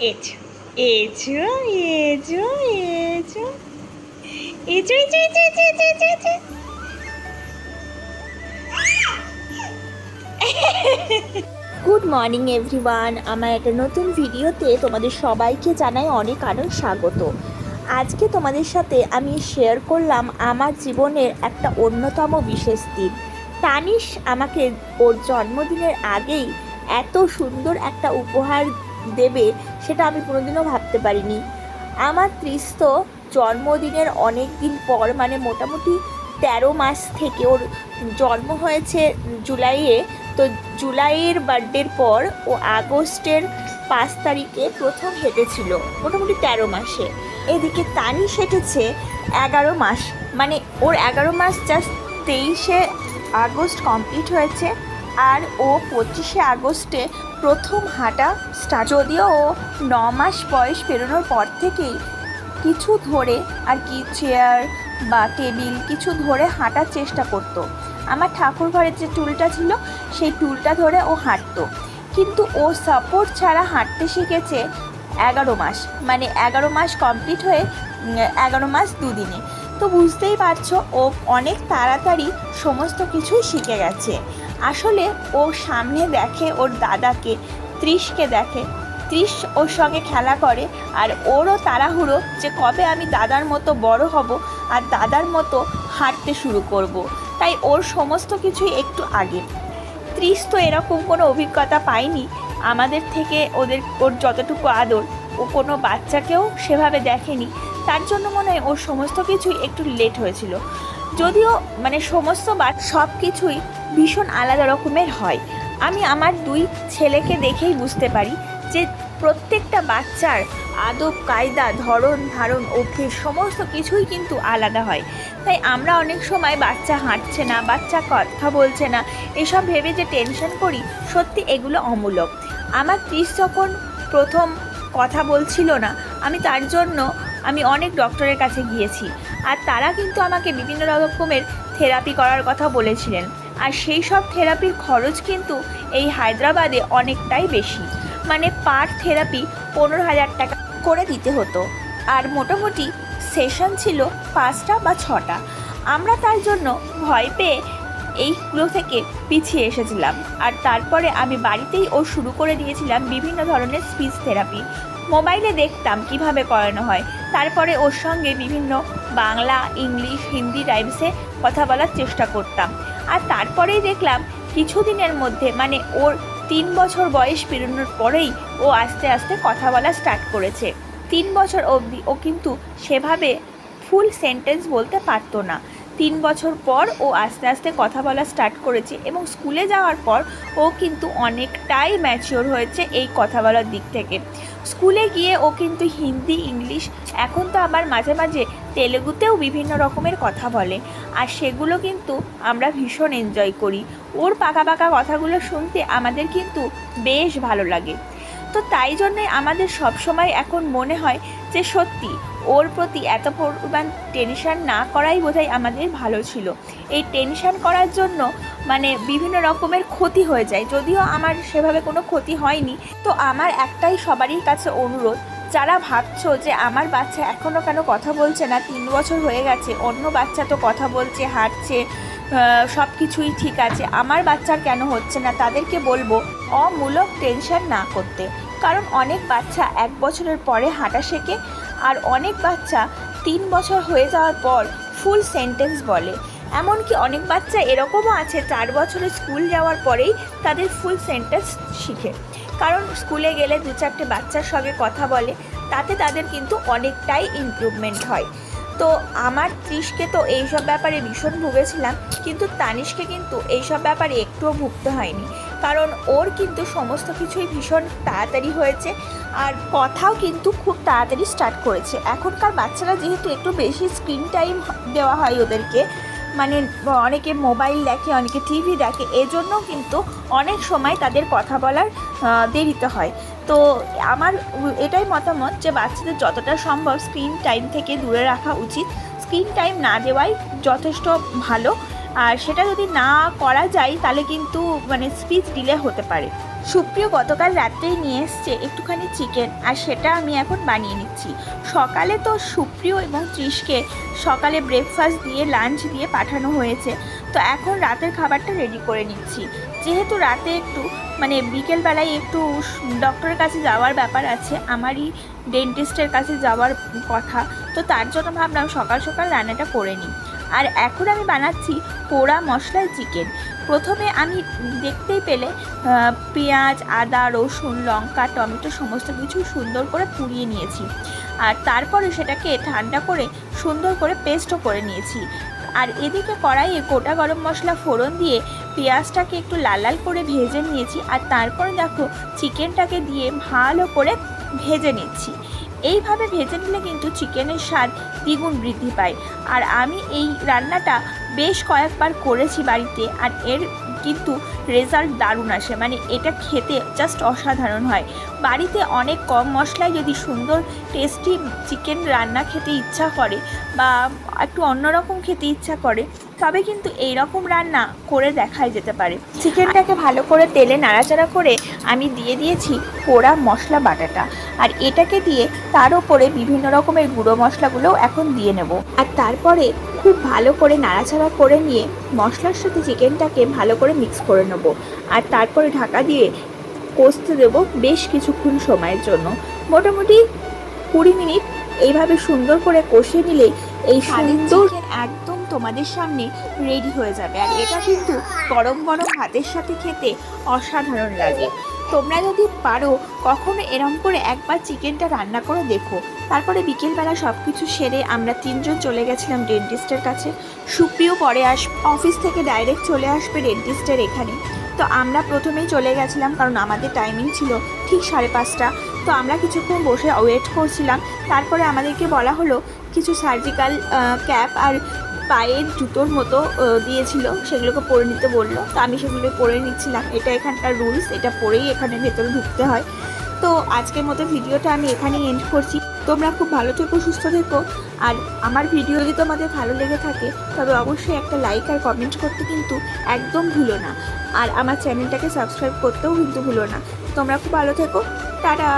এছো এছো এছো এছো এছো এছো এছো এছো এছো গুড মর্নিং এভরিওয়ান আমার একটা নতুন ভিডিওতে তোমাদের সবাইকে জানাই অনেক অনেক স্বাগত। আজকে তোমাদের সাথে আমি শেয়ার করলাম আমার জীবনের একটা অন্যতম বিশেষ দিন তানিশ আমাকে ওর জন্মদিনের আগেই এত সুন্দর একটা উপহার দেবে সেটা আমি কোনোদিনও ভাবতে পারিনি। আমার ত্রিস্ত জন্মদিনের অনেক দিন পর মানে মোটামুটি তেরো মাস থেকে ওর জন্ম হয়েছে জুলাইয়ে, তো জুলাইয়ের বার্থডের পর ও আগস্টের পাঁচ তারিখে প্রথম হেঁটেছিল, মোটামুটি তেরো মাসে। এদিকে তানিশ হেঁটেছে এগারো মাস মানে ওর এগারো মাস জাস্ট তেইশে আগস্ট কমপ্লিট হয়েছে। আর ও পঁচিশে আগস্টে প্রথম হাঁটা স্টার্ট যদিও ও ন মাস বয়স পেরোনোর পর থেকেই কিছু ধরে আর কি চেয়ার বা টেবিল কিছু ধরে হাঁটার চেষ্টা করতো। আমার ঠাকুর ঘরের যে টুলটা ছিল, সেই টুলটা ধরে ও হাঁটতো। কিন্তু ও সাপোর্ট ছাড়া হাঁটতে শিখেছে এগারো মাস। মানে এগারো মাস কমপ্লিট হয়ে এগারো মাস দুদিনে। তো বুঝতেই পারছ, ও অনেক তাড়াতাড়ি সমস্ত কিছুই শিখে গেছে। আসলে ও সামনে দেখে ওর দাদাকে, ত্রিশকে দেখে। ত্রিশ ওর সঙ্গে খেলা করে আর ওরও তাড়াহুড়ো যে কবে আমি দাদার মতো বড় হব আর দাদার মতো হাঁটতে শুরু করব। তাই ওর সমস্ত কিছুই একটু আগে। ত্রিশ তো এরকম কোনো অভিজ্ঞতা পায়নি। আমাদের থেকে ওদের, ওর যতটুকু আদর, ও কোনো বাচ্চাকেও সেভাবে দেখেনি। তার জন্য মনে হয় ওর সমস্ত কিছুই একটু লেট হয়েছিল। যদিও মানে সমস্ত বা সব কিছুই ভীষণ আলাদা রকমের হয়। আমি আমার দুই ছেলেকে দেখেই বুঝতে পারি যে প্রত্যেকটা বাচ্চার আদব, কায়দা, ধরন, ধারণ, অভ্যেস সমস্ত কিছুই কিন্তু আলাদা হয়। তাই আমরা অনেক সময় বাচ্চা হাঁটছে না, বাচ্চা কথা বলছে না, এসব ভেবে যে টেনশন করি, সত্যি এগুলো অমূলক। আমার ত্রিশ যখন প্রথম কথা বলছিল না, আমি তার জন্য আমি অনেক ডক্টরের কাছে গিয়েছি। আর তারা কিন্তু আমাকে বিভিন্ন রকমের থেরাপি করার কথা বলেছিলেন। আর সেই সব থেরাপির খরচ কিন্তু এই হায়দ্রাবাদে অনেকটাই বেশি। মানে পার থেরাপি পনেরো হাজার টাকা করে দিতে হতো। আর মোটামুটি সেশন ছিল পাঁচটা বা ছটা। আমরা তার জন্য ভয় পেয়ে এইগুলো থেকে পিছিয়ে এসেছিলাম। আর তারপরে আমি বাড়িতেই ও শুরু করে দিয়েছিলাম বিভিন্ন ধরনের স্পিচ থেরাপি মোবাইলে দেখতাম কীভাবে করানো হয়। তারপরে ওর সঙ্গে বিভিন্ন বাংলা, ইংলিশ, হিন্দি টাইমসে কথা বলার চেষ্টা করতাম। আর তারপরেই দেখলাম কিছুদিনের মধ্যে মানে ওর তিন বছর বয়স পেরোনোর পরেই ও আস্তে আস্তে কথা বলা স্টার্ট করেছে। তিন বছর অবধি ও কিন্তু সেভাবে ফুল সেন্টেন্স বলতে পারতো না। তিন বছর পর ও আস্তে আস্তে কথা বলা স্টার্ট করেছে এবং স্কুলে যাওয়ার পর ও কিন্তু অনেকটাই ম্যাচিওর হয়েছে এই কথা বলার দিক থেকে। স্কুলে গিয়ে ও কিন্তু হিন্দি ইংলিশ এখন তো আবার মাঝে মাঝে তেলেগুতেও বিভিন্ন রকমের কথা বলে। আর সেগুলো কিন্তু আমরা ভীষণ এনজয় করি। ওর পাকা পাকা কথাগুলো শুনতে আমাদের কিন্তু বেশ ভালো লাগে। তো তাই জন্যে আমাদের সব সময় এখন মনে হয় যে সত্যি ওর প্রতি এত পরিমাণ টেনশান না করাই বোধহয় আমাদের ভালো ছিল। এই টেনশান করার জন্য মানে বিভিন্ন রকমের ক্ষতি হয়ে যায়। যদিও আমার সেভাবে কোনো ক্ষতি হয়নি। তো আমার একটাই সবারই কাছে অনুরোধ, যারা ভাবছ যে আমার বাচ্চা এখনও কেন কথা বলছে না, তিন বছর হয়ে গেছে, অন্য বাচ্চা তো কথা বলছে, হাঁটছে সব কিছুই ঠিক আছে। আমার বাচ্চার কেন হচ্ছে না? তাদেরকে বলব, অমূলক টেনশন না করতে। কারণ অনেক বাচ্চা এক বছরের পরে হাঁটা শেখে আর অনেক বাচ্চা তিন বছর হয়ে যাওয়ার পর ফুল সেন্টেন্স বলে। এমনকি অনেক বাচ্চা এরকমও আছে, চার বছরের স্কুল যাওয়ার পরেই তাদের ফুল সেন্টেন্স শিখে। কারণ স্কুলে গেলে দু চারটে বাচ্চার সঙ্গে কথা বলে, তাতে তাদের কিন্তু অনেকটাই ইমপ্রুভমেন্ট হয়। তো আমার ত্রিশকে তো এইসব ব্যাপারে ভীষণ ভুগেছিলাম, কিন্তু তানিশকে কিন্তু এইসব ব্যাপারে একটুও ভুগতে হয়নি। কারণ ওর কিন্তু সমস্ত কিছুই ভীষণ তাড়াতাড়ি হয়েছে আর কথাও কিন্তু খুব তাড়াতাড়ি স্টার্ট করেছে। এখনকার বাচ্চারা যেহেতু একটু বেশি স্ক্রিন টাইম দেওয়া হয় ওদেরকে মানে অনেকে মোবাইল দেখে, অনেকে টিভি দেখে এজন্য কিন্তু অনেক সময় তাদের কথা বলার দেরিতে হয়। তো আমার এটাই মতামত যে বাচ্চাদের যতটা সম্ভব স্ক্রিন টাইম থেকে দূরে রাখা উচিত। স্ক্রিন টাইম না দেওয়াই যথেষ্ট ভালো। আর সেটা যদি না করা যায়, তাহলে কিন্তু মানে স্পিচ ডিলে হতে পারে। সুপ্রিয়, গতকাল রাত্রেই নিয়ে এসছে একটুখানি চিকেন আর সেটা আমি এখন বানিয়ে নিচ্ছি। সকালে তো সুপ্রিয় এবং ত্রিশকে সকালে ব্রেকফাস্ট দিয়ে লাঞ্চ দিয়ে পাঠানো হয়েছে। তো এখন রাতের খাবারটা রেডি করে নিচ্ছি। যেহেতু রাতে একটু মানে বিকেলবেলায় একটু ডক্টরের কাছে যাওয়ার ব্যাপার আছে, আমারই ডেন্টিস্টের কাছে যাওয়ার কথা, তো তার জন্য ভাবলাম সকাল সকাল রান্নাটা করে নিই। আর এখন আমি বানাচ্ছি পোড়া মশলায় চিকেন প্রথমে আমি দেখতেই পেলে পেঁয়াজ, আদা, রসুন, লঙ্কা, টমেটো সমস্ত কিছু সুন্দর করে পুড়িয়ে নিয়েছি। আর তারপরে সেটাকে ঠান্ডা করে সুন্দর করে পেস্টও করে নিয়েছি। আর এদিকে কড়াইয়ে গোটা গরম মশলা ফোড়ন দিয়ে পেঁয়াজটাকে একটু লাল লাল করে ভেজে নিয়েছি আর তারপরে দেখো চিকেনটাকে দিয়ে ভালো করে ভেজে নিচ্ছি। এইভাবে ভেজে নিলে কিন্তু চিকেনের স্বাদ দ্বিগুণ বৃদ্ধি পায়। আর আমি এই রান্নাটা বেশ কয়েকবার করেছি বাড়িতে আর এর কিন্তু রেজাল্ট দারুণ আসে। মানে এটা খেতে জাস্ট অসাধারণ হয়। বাড়িতে অনেক কম মশলায় যদি সুন্দর টেস্টি চিকেন রান্না খেতে ইচ্ছা করে বা একটু অন্যরকম খেতে ইচ্ছা করে, তবে কিন্তু এই রকম রান্না করে দেখাই যেতে পারে। চিকেনটাকে ভালো করে তেলে নাড়াচাড়া করে আমি দিয়ে দিয়েছি পোড়া মশলা বাটাটা। আর এটাকে দিয়ে তার উপরে বিভিন্ন রকমের গুঁড়ো মশলাগুলোও এখন দিয়ে নেব। আর তারপরে খুব ভালো করে নাড়াচাড়া করে নিয়ে মশলার সাথে চিকেনটাকে ভালো করে মিক্স করে নেব। আর তারপরে ঢাকা দিয়ে কষতে দেবো বেশ কিছুক্ষণ সময়ের জন্য। মোটামুটি কুড়ি মিনিট এইভাবে সুন্দর করে কষে নিলে এই সুন্দর একদম তোমাদের সামনে রেডি হয়ে যাবে। আর এটা কিন্তু গরম গরম ভাতের সাথে খেতে অসাধারণ লাগে। তোমরা যদি পারো, কখনো এরম করে একবার চিকেনটা রান্না করে দেখো। তারপরে বিকেলবেলা সব কিছু সেরে আমরা তিনজন চলে গেছিলাম ডেন্টিস্টের কাছে। সুপ্রিয় পরে আস অফিস থেকে ডাইরেক্ট চলে আসবে ডেন্টিস্টের এখানে। তো আমরা প্রথমেই চলে গেছিলাম কারণ আমাদের টাইমিং ছিল ঠিক সাড়ে পাঁচটা। তো আমরা কিছুক্ষণ বসে ওয়েট করছিলাম। তারপরে আমাদেরকে বলা হলো কিছু সার্জিক্যাল ক্যাপ আর পায়ের জুতোর মতো দিয়েছিল। সেগুলোকে পরে নিতে বলল। তো আমি সেগুলো পরে নিচ্ছিলাম। এটা এখানকার রুলস। এটা পরেই এখানে ভেতরে ঢুকতে হয়। তো আজকের মতো ভিডিওটা আমি এখানেই এন্ড করছি। তোমরা খুব ভালো থেকো, সুস্থ থেকো। আর আমার ভিডিও যদি তোমাদের ভালো লেগে থাকে, তবে অবশ্যই একটা লাইক আর কমেন্ট করতে কিন্তু একদম ভুলো না। আর আমার চ্যানেলটাকে সাবস্ক্রাইব করতেও কিন্তু ভুলো না। তোমরা খুব ভালো থেকো। টাটা!